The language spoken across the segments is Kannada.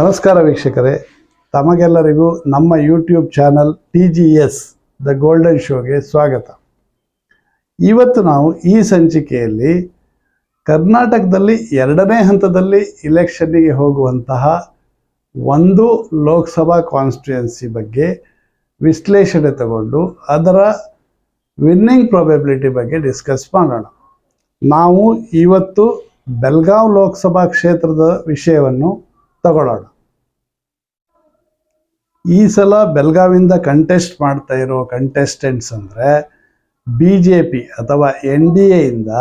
ನಮಸ್ಕಾರ ವೀಕ್ಷಕರೇ. ತಮಗೆಲ್ಲರಿಗೂ ನಮ್ಮ YouTube channel T G S the golden ಶೋಗೆ ಸ್ವಾಗತ. ಇವತ್ತು ನಾವು ಈ ಸಂಚಿಕೆಯಲ್ಲಿ ಕರ್ನಾಟಕದಲ್ಲಿ ಎರಡನೇ ಹಂತದಲ್ಲಿ ಇಲೆಕ್ಷನ್ನಿಗೆ ಹೋಗುವಂತಹ ಒಂದು ಲೋಕಸಭಾ ಕಾನ್ಸ್ಟಿಟ್ಯುಯೆನ್ಸಿ ಬಗ್ಗೆ ವಿಶ್ಲೇಷಣೆ ತಗೊಂಡು ಅದರ ವಿನ್ನಿಂಗ್ ಪ್ರಾಬಬಿಲಿಟಿ ಬಗ್ಗೆ ಡಿಸ್ಕಸ್ ಮಾಡೋಣ. ನಾವು ಇವತ್ತು ಬೆಲ್ಗಾವ್ ಲೋಕಸಭಾ ಕ್ಷೇತ್ರದ ವಿಷಯವನ್ನು ತಗೊಳ್ಳೋಣ. ಈ ಸಲ ಬೆಳಗಾವಿಯಿಂದ ಕಂಟೆಸ್ಟ್ ಮಾಡ್ತಾ ಇರೋ ಕಂಟೆಸ್ಟೆಂಟ್ಸ್ ಅಂದರೆ ಬಿ ಜೆ ಪಿ ಅಥವಾ ಎನ್ ಡಿ ಎಯಿಂದ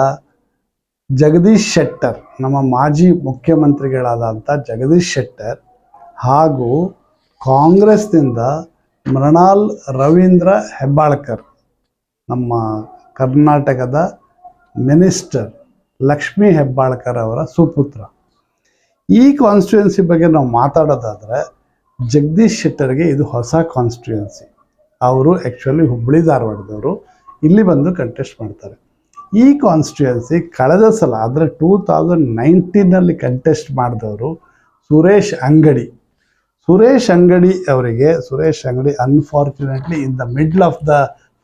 ಜಗದೀಶ್ ಶೆಟ್ಟರ್, ನಮ್ಮ ಮಾಜಿ ಮುಖ್ಯಮಂತ್ರಿಗಳಾದಂಥ ಜಗದೀಶ್ ಶೆಟ್ಟರ್ ಹಾಗೂ ಕಾಂಗ್ರೆಸ್ನಿಂದ ಮೃಣಾಲ್ ರವೀಂದ್ರ ಹೆಬ್ಬಾಳ್ಕರ್, ನಮ್ಮ ಕರ್ನಾಟಕದ ಮಿನಿಸ್ಟರ್ ಲಕ್ಷ್ಮೀ ಹೆಬ್ಬಾಳ್ಕರ್ ಅವರ ಸುಪುತ್ರ. ಈ ಕಾನ್ಸ್ಟಿಟ್ಯುಯೆನ್ಸಿ ಬಗ್ಗೆ ನಾವು ಮಾತಾಡೋದಾದರೆ ಜಗದೀಶ್ ಶೆಟ್ಟರ್ಗೆ ಇದು ಹೊಸ ಕಾನ್ಸ್ಟಿಟ್ಯೂಯನ್ಸಿ ಅವರು ಆ್ಯಕ್ಚುಲಿ ಹುಬ್ಬಳ್ಳಿ ಧಾರವಾಡದವರು. ಇಲ್ಲಿ ಬಂದು ಕಂಟೆಸ್ಟ್ ಮಾಡ್ತಾರೆ. ಈ ಕಾನ್ಸ್ಟಿಟ್ಯೂಯನ್ಸಿ ಕಳೆದ ಸಲ ಅಂದರೆ ಟೂ ತೌಸಂಡ್ ನೈನ್ಟೀನಲ್ಲಿ ಕಂಟೆಸ್ಟ್ ಮಾಡಿದವರು ಸುರೇಶ್ ಅಂಗಡಿ. ಸುರೇಶ್ ಅಂಗಡಿ ಅವರಿಗೆ, Suresh Angadi unfortunately in the middle of the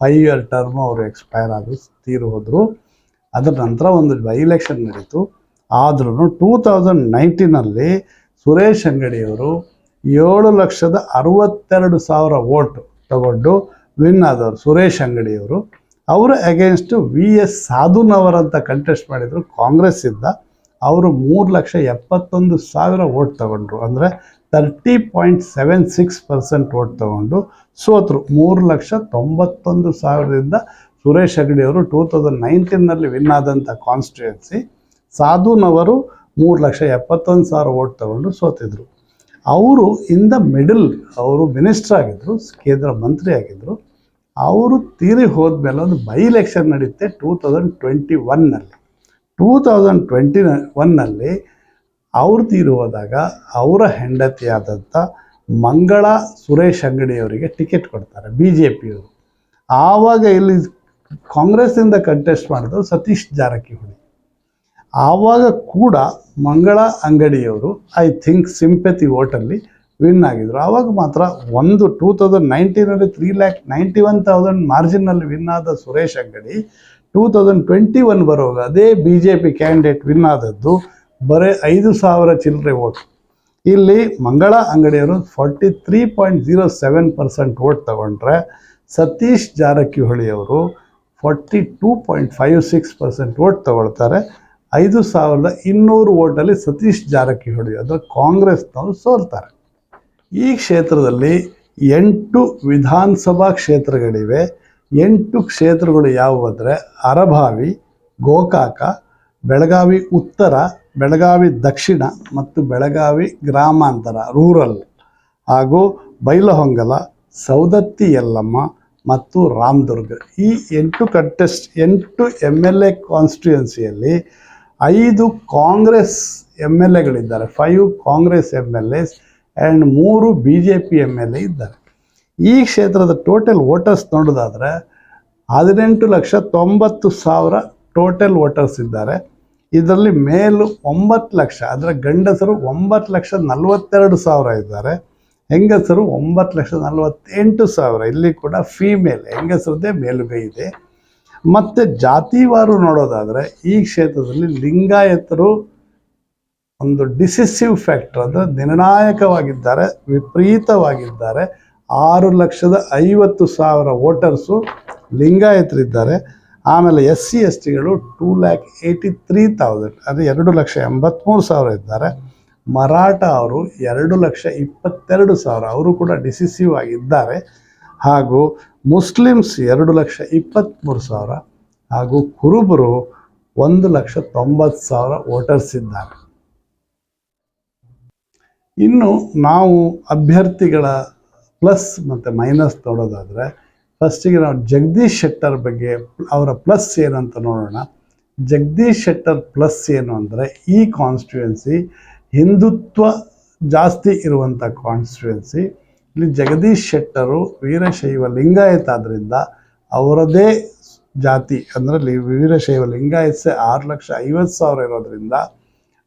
five year term ಅವರು ಎಕ್ಸ್ಪೈರ್ ಆದರು, ತೀರು ಹೋದರು. ಅದರ ನಂತರ ಒಂದು ಬೈ ಎಲೆಕ್ಷನ್ ನಡೀತು. ಆದ್ರೂ ಟೂ ತೌಸಂಡ್ ನೈನ್ಟೀನಲ್ಲಿ ಸುರೇಶ್ ಅಂಗಡಿಯವರು ಏಳು ಲಕ್ಷದ ಅರವತ್ತೆರಡು ಸಾವಿರ ವೋಟ್ ತಗೊಂಡು ವಿನ್ ಆದವರು ಸುರೇಶ್ ಅಂಗಡಿಯವರು. ಅವರ ಅಗೇನ್ಸ್ಟು ವಿ ಎಸ್ ಸಾಧುನವರಂತ ಕಂಟೆಸ್ಟ್ ಮಾಡಿದರು ಕಾಂಗ್ರೆಸ್ಸಿಂದ ಅವರು ಮೂರು ಲಕ್ಷ ಎಪ್ಪತ್ತೊಂದು ಸಾವಿರ ವೋಟ್ ತಗೊಂಡ್ರು. ಅಂದರೆ thirty point seven six percent vote ತಗೊಂಡು ಸೋತರು. ಮೂರು ಲಕ್ಷ ತೊಂಬತ್ತೊಂದು ಸಾವಿರದಿಂದ ಸುರೇಶ್ ಅಂಗಡಿಯವರು ಟೂ ತೌಸಂಡ್ ನೈನ್ಟೀನಲ್ಲಿ ವಿನ್ ಆದಂಥ ಕಾನ್ಸ್ಟಿಟ್ಯೂಯನ್ಸಿ ಸಾಧುನವರು ಮೂರು ಲಕ್ಷ ಎಪ್ಪತ್ತೊಂದು ಸಾವಿರ ವೋಟ್ ತಗೊಂಡು ಸೋತಿದ್ರು. ಅವರು ಇನ್ ದ ಮಿಡಲ್ ಅವರು ಮಿನಿಸ್ಟರ್ ಆಗಿದ್ದರು ಕೇಂದ್ರ ಮಂತ್ರಿ ಆಗಿದ್ದರು ಅವರು ತೀರಿ ಹೋದ್ಮೇಲೆ ಒಂದು ಬೈ ಎಲೆಕ್ಷನ್ ನಡೆಯುತ್ತೆ ಟೂ ತೌಸಂಡ್ ಟ್ವೆಂಟಿ ಒನ್ನಲ್ಲಿ ಟೂ ತೌಸಂಡ್ ಟ್ವೆಂಟಿ ಒನ್ನಲ್ಲಿ ಅವರು ತೀರಿ ಹೋದಾಗ ಅವರ ಹೆಂಡತಿಯಾದಂಥ ಮಂಗಳ ಸುರೇಶ್ ಅಂಗಡಿಯವರಿಗೆ ಟಿಕೆಟ್ ಕೊಡ್ತಾರೆ ಬಿ ಜೆ ಪಿಯವರು ಆವಾಗ ಇಲ್ಲಿ ಕಾಂಗ್ರೆಸ್ಸಿಂದ ಕಂಟೆಸ್ಟ್ ಮಾಡಿದ್ರು ಸತೀಶ್ ಜಾರಕಿಹೊಳಿ. ಆವಾಗ ಕೂಡ ಮಂಗಳ ಅಂಗಡಿಯವರು ಐ ಥಿಂಕ್ ಸಿಂಪತಿ ಓಟಲ್ಲಿ ವಿನ್ ಆಗಿದ್ರು. ಆವಾಗ ಮಾತ್ರ ಒಂದು two thousand ನೈನ್ಟೀನಲ್ಲಿ three lakh ninety one thousand ಮಾರ್ಜಿನ್ನಲ್ಲಿ win ಆದ Suresh Angadi two thousand twenty one ಬರುವಾಗ ಅದೇ B J P candidate win ಆದದ್ದು ಬರೀ ಐದು ಸಾವಿರ ಚಿಲ್ಲರೆ ಓಟ್ ಇಲ್ಲಿ ಮಂಗಳ ಅಂಗಡಿಯವರು forty three point zero seven percent vote ತಗೊಂಡ್ರೆ Satish ಜಾರಕಿಹೊಳಿಯವರು forty two point five six percent vote ತಗೊಳ್ತಾರೆ. ಐದು ಸಾವಿರದ ಇನ್ನೂರು ಓಟಲ್ಲಿ ಸತೀಶ್ ಜಾರಕಿಹೊಳಿ ಅಂದರೆ ಕಾಂಗ್ರೆಸ್ನವರು ಸೋಲ್ತಾರೆ. ಈ ಕ್ಷೇತ್ರದಲ್ಲಿ ಎಂಟು ವಿಧಾನಸಭಾ ಕ್ಷೇತ್ರಗಳಿವೆ. ಎಂಟು ಕ್ಷೇತ್ರಗಳು ಯಾವುವು ಅಂದರೆ ಅರಭಾವಿ ಗೋಕಾಕ, ಬೆಳಗಾವಿ ಉತ್ತರ, ಬೆಳಗಾವಿ ದಕ್ಷಿಣ ಮತ್ತು ಬೆಳಗಾವಿ ಗ್ರಾಮಾಂತರ, ರೂರಲ್ ಹಾಗೂ ಬೈಲಹೊಂಗಲ ಸೌದತ್ತಿ ಯಲ್ಲಮ್ಮ ಮತ್ತು ರಾಮದುರ್ಗ. ಈ ಎಂಟು ಕಂಟೆಸ್ಟ್ ಎಂಟು ಎಂ ಎಲ್ ಎ ಕಾನ್ಸ್ಟಿಟ್ಯೂಯನ್ಸಿಯಲ್ಲಿ ಐದು ಕಾಂಗ್ರೆಸ್ ಎಂ ಎಲ್ ಎಗಳಿದ್ದಾರೆ. Five Congress M L S and ಮೂರು B J P M L A ಇದ್ದಾರೆ. ಈ ಕ್ಷೇತ್ರದ ಟೋಟಲ್ ವೋಟರ್ಸ್ ನೋಡೋದಾದರೆ ಹದಿನೆಂಟು ಲಕ್ಷ ತೊಂಬತ್ತು ಸಾವಿರ ಟೋಟಲ್ ವೋಟರ್ಸ್ ಇದ್ದಾರೆ. ಇದರಲ್ಲಿ ಮೇಲು ಒಂಬತ್ತು ಲಕ್ಷ, ಅಂದರೆ ಗಂಡಸರು ಒಂಬತ್ತು ಲಕ್ಷ ನಲವತ್ತೆರಡು ಸಾವಿರ ಇದ್ದಾರೆ. ಹೆಂಗಸರು ಒಂಬತ್ತು ಲಕ್ಷ ನಲವತ್ತೆಂಟು ಸಾವಿರ, ಇಲ್ಲಿ ಕೂಡ ಫೀಮೇಲ್ ಹೆಂಗಸರದ್ದೇ ಮೇಲುಗೈ ಇದೆ. ಮತ್ತು ಜಾತಿವಾರು ನೋಡೋದಾದರೆ ಈ ಕ್ಷೇತ್ರದಲ್ಲಿ ಲಿಂಗಾಯತರು ಒಂದು ಡಿಸಿಸಿವ್ ಫ್ಯಾಕ್ಟರ್, ಅಂದರೆ ನಿರ್ಣಾಯಕವಾಗಿದ್ದಾರೆ, ವಿಪರೀತವಾಗಿದ್ದಾರೆ. ಆರು ಲಕ್ಷದ ಐವತ್ತು ಸಾವಿರ ವೋಟರ್ಸು ಲಿಂಗಾಯತರಿದ್ದಾರೆ. ಆಮೇಲೆ S C S ಟಿಗಳು two lakh eighty three thousand ಅಂದರೆ ಎರಡು ಲಕ್ಷ ಎಂಬತ್ತ್ಮೂರು ಸಾವಿರ ಇದ್ದಾರೆ. ಮರಾಠ ಅವರು ಎರಡು ಲಕ್ಷ ಇಪ್ಪತ್ತೆರಡು ಸಾವಿರ, ಅವರು ಕೂಡ ಡಿಸಿಸಿವ್ ಆಗಿದ್ದಾರೆ. ಹಾಗೂ ಮುಸ್ಲಿಮ್ಸ್ ಎರಡು ಲಕ್ಷ ಇಪ್ಪತ್ತ್ಮೂರು ಸಾವಿರ ಹಾಗೂ ಕುರುಬರು ಒಂದು ಲಕ್ಷ ತೊಂಬತ್ತು ಸಾವಿರ ವೋಟರ್ಸ್ ಇದ್ದಾರೆ. ಇನ್ನು ನಾವು ಅಭ್ಯರ್ಥಿಗಳ ಪ್ಲಸ್ ಮತ್ತು ಮೈನಸ್ ನೋಡೋದಾದರೆ ಫಸ್ಟಿಗೆ ನಾವು ಜಗದೀಶ್ ಶೆಟ್ಟರ್ ಬಗ್ಗೆ ಅವರ ಪ್ಲಸ್ ಏನಂತ ನೋಡೋಣ. ಜಗದೀಶ್ ಶೆಟ್ಟರ್ ಪ್ಲಸ್ ಏನು ಅಂದರೆ ಈ ಕಾನ್ಸ್ಟಿಟ್ಯೂಯೆನ್ಸಿ ಹಿಂದುತ್ವ ಜಾಸ್ತಿ ಇರುವಂಥ ಕಾನ್ಸ್ಟಿಟ್ಯೂಯನ್ಸಿ ಇಲ್ಲಿ ಜಗದೀಶ್ ಶೆಟ್ಟರು ವೀರಶೈವ ಲಿಂಗಾಯತ ಆದ್ದರಿಂದ ಅವರದೇ ಜಾತಿ, ಅಂದರೆ ವೀರಶೈವ ಲಿಂಗಾಯತ್ಸೆ ಆರು ಲಕ್ಷ ಐವತ್ತು ಸಾವಿರ ಇರೋದ್ರಿಂದ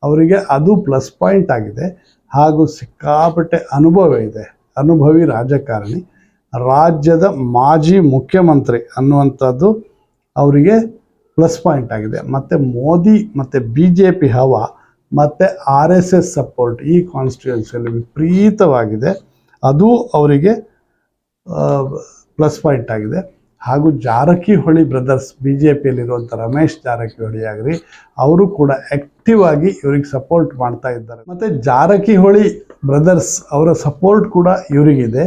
ಅವರಿಗೆ ಅದು ಪ್ಲಸ್ ಪಾಯಿಂಟ್ ಆಗಿದೆ. ಹಾಗೂ ಸಿಕ್ಕಾಪಟ್ಟೆ ಅನುಭವ ಇದೆ. ಅನುಭವಿ ರಾಜಕಾರಣಿ, ರಾಜ್ಯದ ಮಾಜಿ ಮುಖ್ಯಮಂತ್ರಿ ಅನ್ನುವಂಥದ್ದು ಅವರಿಗೆ ಪ್ಲಸ್ ಪಾಯಿಂಟ್ ಆಗಿದೆ. ಮತ್ತು ಮೋದಿ, ಮತ್ತು ಬಿ ಜೆ ಪಿ ಹವಾ, ಮತ್ತು ಆರ್ ಎಸ್ ಎಸ್ ಸಪೋರ್ಟ್ ಈ ಕಾನ್ಸ್ಟಿಟ್ಯೂನ್ಸಿಯಲ್ಲಿ ವಿಪರೀತವಾಗಿದೆ. ಅದು ಅವರಿಗೆ ಪ್ಲಸ್ ಪಾಯಿಂಟ್ ಆಗಿದೆ. ಹಾಗೂ ಜಾರಕಿಹೊಳಿ ಬ್ರದರ್ಸ್ ಬಿ ಜೆ ಪಿಯಲ್ಲಿರುವಂಥ ರಮೇಶ್ ಜಾರಕಿಹೊಳಿ ಆಗಲಿ, ಅವರು ಕೂಡ ಆ್ಯಕ್ಟಿವ್ ಆಗಿ ಇವ್ರಿಗೆ ಸಪೋರ್ಟ್ ಮಾಡ್ತಾ ಇದ್ದಾರೆ. ಮತ್ತು ಜಾರಕಿಹೊಳಿ ಬ್ರದರ್ಸ್ ಅವರ ಸಪೋರ್ಟ್ ಕೂಡ ಇವರಿಗಿದೆ.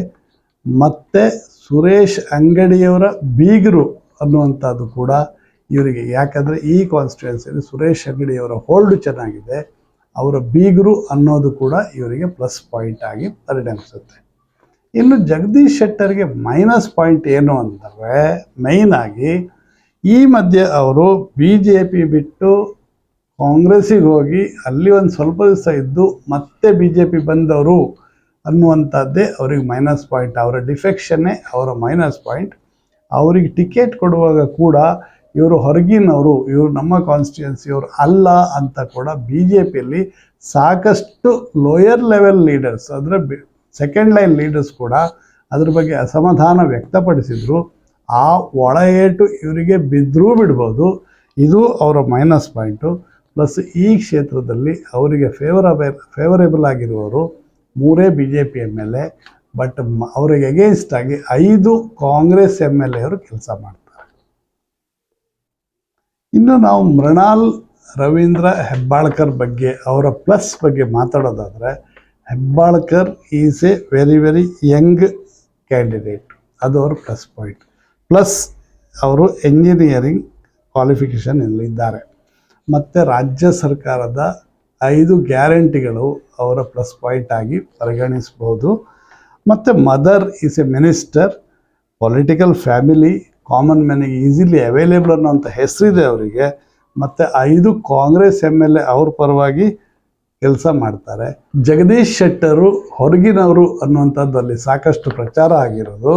ಮತ್ತು ಸುರೇಶ್ ಅಂಗಡಿಯವರ ಬೀಗರು ಅನ್ನುವಂಥದ್ದು ಕೂಡ ಇವರಿಗೆ. ಯಾಕಂದರೆ ಈ ಕಾನ್ಸ್ಟಿಟ್ಯೂನ್ಸಿಯಲ್ಲಿ ಸುರೇಶ್ ಅಂಗಡಿಯವರ ಹೋಲ್ಡ್ ಚೆನ್ನಾಗಿದೆ. ಅವರ ಬೀಗರು ಅನ್ನೋದು ಕೂಡ ಇವರಿಗೆ ಪ್ಲಸ್ ಪಾಯಿಂಟ್ ಆಗಿ ಪರಿಣಮಿಸುತ್ತೆ. ಇನ್ನು ಜಗದೀಶ್ ಶೆಟ್ಟರ್ಗೆ ಮೈನಸ್ ಪಾಯಿಂಟ್ ಏನು ಅಂದರೆ ಮೈನ್ ಆಗಿ ಈ ಮಧ್ಯೆ ಅವರು ಬಿ ಜೆ ಪಿ ಬಿಟ್ಟು ಕಾಂಗ್ರೆಸ್ಸಿಗೆ ಹೋಗಿ ಅಲ್ಲಿ ಒಂದು ಸ್ವಲ್ಪ ದಿವಸ ಇದ್ದು ಮತ್ತೆ ಬಿ ಜೆ ಪಿ ಬಂದವರು ಅನ್ನುವಂಥದ್ದೇ ಅವ್ರಿಗೆ ಮೈನಸ್ ಪಾಯಿಂಟ್ ಅವರ ಡಿಫೆಕ್ಷನ್ನೇ ಅವರ ಮೈನಸ್ ಪಾಯಿಂಟ್ ಅವರಿಗೆ ಟಿಕೆಟ್ ಕೊಡುವಾಗ ಕೂಡ ಇವರು ಹೊರಗಿನವರು, ಇವರು ನಮ್ಮ ಕಾನ್ಸ್ಟಿಟ್ಯೂನ್ಸಿಯವರು ಅಲ್ಲ ಅಂತ ಕೂಡ ಬಿ ಜೆ ಪಿಯಲ್ಲಿ ಸಾಕಷ್ಟು ಲೋಯರ್ ಲೆವೆಲ್ ಲೀಡರ್ಸ್ ಅಂದರೆ ಸೆಕೆಂಡ್ ಲೈನ್ ಲೀಡರ್ಸ್ ಕೂಡ ಅದ್ರ ಬಗ್ಗೆ ಅಸಮಾಧಾನ ವ್ಯಕ್ತಪಡಿಸಿದ್ರು. ಆ ಒಳ ಏಟು ಇವರಿಗೆ ಬಿದ್ದರೂ ಬಿಡ್ಬೋದು. ಇದು ಅವರ ಮೈನಸ್ ಪಾಯಿಂಟು ಪ್ಲಸ್ ಈ ಕ್ಷೇತ್ರದಲ್ಲಿ ಅವರಿಗೆ ಫೇವರಬಲ್ ಫೇವರೇಬಲ್ ಆಗಿರುವವರು ಮೂರೇ B J P M L A but ಅವರಿಗೆ ಅಗೇನ್ಸ್ಟ್ ಆಗಿ ಐದು ಕಾಂಗ್ರೆಸ್ ಎಂ ಎಲ್ ಎವರು ಕೆಲಸ ಮಾಡ್ತಾರೆ. ಇನ್ನು ನಾವು ಮೃಣಾಲ್ ರವೀಂದ್ರ ಹೆಬ್ಬಾಳ್ಕರ್ ಬಗ್ಗೆ, ಅವರ ಪ್ಲಸ್ ಬಗ್ಗೆ ಮಾತಾಡೋದಾದರೆ, Hebbalkar is a very very young candidate ಅದು ಅವ್ರ ಪ್ಲಸ್ ಪಾಯಿಂಟ್ ಪ್ಲಸ್ ಅವರು ಎಂಜಿನಿಯರಿಂಗ್ ಕ್ವಾಲಿಫಿಕೇಷನ್ ಇದ್ದಾರೆ. ಮತ್ತು ರಾಜ್ಯ ಸರ್ಕಾರದ ಐದು ಗ್ಯಾರಂಟಿಗಳು ಅವರ ಪ್ಲಸ್ ಪಾಯಿಂಟ್ ಆಗಿ ಪರಿಗಣಿಸ್ಬೋದು. ಮತ್ತು mother is a minister political family common ಮ್ಯಾನಿಗೆ easily available ಅನ್ನೋಂಥ ಹೆಸರಿದೆ ಅವರಿಗೆ. ಮತ್ತು ಐದು ಕಾಂಗ್ರೆಸ್ ಎಂ ಎಲ್ ಎ ಅವ್ರ ಪರವಾಗಿ ಕೆಲಸ ಮಾಡ್ತಾರೆ. ಜಗದೀಶ್ ಶೆಟ್ಟರು ಹೊರಗಿನವರು ಅನ್ನುವಂಥದ್ದು ಅಲ್ಲಿ ಸಾಕಷ್ಟು ಪ್ರಚಾರ ಆಗಿರೋದು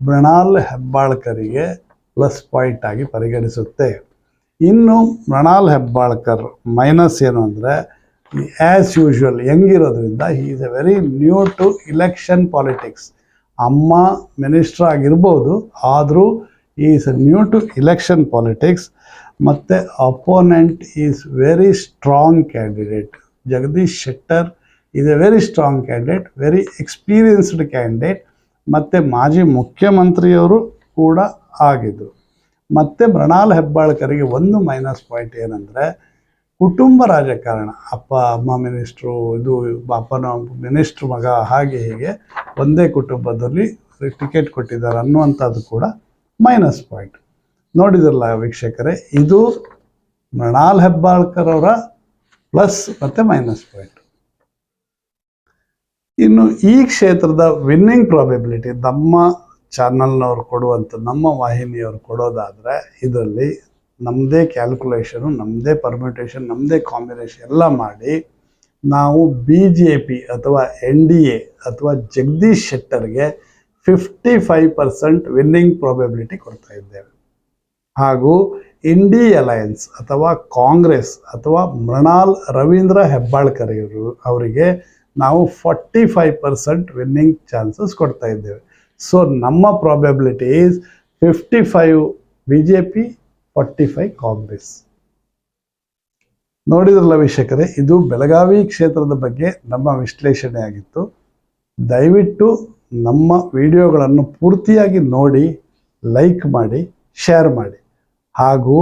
ಮೃಣಾಲ್ ಹೆಬ್ಬಾಳ್ಕರಿಗೆ ಪ್ಲಸ್ ಪಾಯಿಂಟ್ ಆಗಿ ಪರಿಗಣಿಸುತ್ತೆ. ಇನ್ನು ಮೃಣಾಲ್ ಹೆಬ್ಬಾಳ್ಕರ್ ಮೈನಸ್ ಏನು ಅಂದರೆ as usual ಹೆಂಗಿರೋದ್ರಿಂದ he is a very new to election politics ಅಮ್ಮ ಮಿನಿಸ್ಟ್ರ್ ಆಗಿರ್ಬೋದು, ಆದರೂ is new to election politics ಮತ್ತು opponent is very strong candidate Jagadish Shettar is a very strong candidate very experienced candidate ಮತ್ತು ಮಾಜಿ ಮುಖ್ಯಮಂತ್ರಿಯವರು ಕೂಡ ಆಗಿದ್ದರು ಮತ್ತು ಮೃಣಾಲ್ ಹೆಬ್ಬಾಳ್ಕರಿಗೆ ಒಂದು ಮೈನಸ್ ಪಾಯಿಂಟ್ ಏನಂದರೆ, ಕುಟುಂಬ ರಾಜಕಾರಣ, ಅಪ್ಪ, ಅಮ್ಮ ಮಿನಿಸ್ಟ್ರು ಇದು ಅಪ್ಪನ ಮಿನಿಸ್ಟ್ರ್ ಮಗ, ಹಾಗೆ ಹೀಗೆ, ಒಂದೇ ಕುಟುಂಬದಲ್ಲಿ ಟಿಕೆಟ್ ಕೊಟ್ಟಿದ್ದಾರೆ ಅನ್ನುವಂಥದ್ದು ಕೂಡ ಮೈನಸ್ ಪಾಯಿಂಟ್. ನೋಡಿದ್ರಲ್ಲ ವೀಕ್ಷಕರೇ, ಇದು ಮೃಣಾಲ್ ಹೆಬ್ಬಾಳ್ಕರ್ ಅವರ ಪ್ಲಸ್ ಮತ್ತು ಮೈನಸ್ ಪಾಯಿಂಟ್. ಇನ್ನು ಈ ಕ್ಷೇತ್ರದ ವಿನ್ನಿಂಗ್ ಪ್ರಾಬಿಬಿಲಿಟಿ ನಮ್ಮ ಚಾನಲ್ನವ್ರು ಕೊಡುವಂಥ ನಮ್ಮ ವಾಹಿನಿಯವರು ಕೊಡೋದಾದರೆ ಇದರಲ್ಲಿ ನಮ್ಮದೇ ಕ್ಯಾಲ್ಕುಲೇಷನು ನಮ್ಮದೇ ಪರ್ಮಿಟೇಷನ್ ನಮ್ಮದೇ ಕಾಂಬಿನೇಷನ್ ಎಲ್ಲ ಮಾಡಿ ನಾವು ಬಿ ಜೆ ಪಿ ಅಥವಾ ಎನ್ ಡಿ ಎ ಅಥವಾ Jagadish ಶೆಟ್ಟರ್ಗೆ fifty five percent winning probability ಕೊಡ್ತಾ ಇದ್ದೇವೆ. ಹಾಗೂ ಇಂಡಿ ಅಲಯನ್ಸ್ ಅಥವಾ ಕಾಂಗ್ರೆಸ್ ಅಥವಾ ಮೃಣಾಲ್ ರವೀಂದ್ರ ಹೆಬ್ಬಾಳ್ಕರ್ ಇವರು, ಅವರಿಗೆ ನಾವು forty five percent winning chances ಕೊಡ್ತಾ ಇದ್ದೇವೆ. ಸೊ ನಮ್ಮ probability is fifty five B J P forty five Congress ನೋಡಿದ್ರಲ್ಲ ವೀಕ್ಷಕರೇ, ಇದು ಬೆಳಗಾವಿ ಕ್ಷೇತ್ರದ ಬಗ್ಗೆ ನಮ್ಮ ವಿಶ್ಲೇಷಣೆ ಆಗಿತ್ತು. ದಯವಿಟ್ಟು ನಮ್ಮ ವಿಡಿಯೋಗಳನ್ನು ಪೂರ್ತಿಯಾಗಿ ನೋಡಿ ಲೈಕ್ ಮಾಡಿ ಶೇರ್ ಮಾಡಿ. ಹಾಗೂ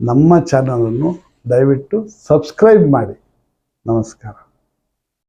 ನಮ್ಮ ಚಾನಲನ್ನು ದಯವಿಟ್ಟು ಸಬ್ಸ್ಕ್ರೈಬ್ ಮಾಡಿ. ನಮಸ್ಕಾರ.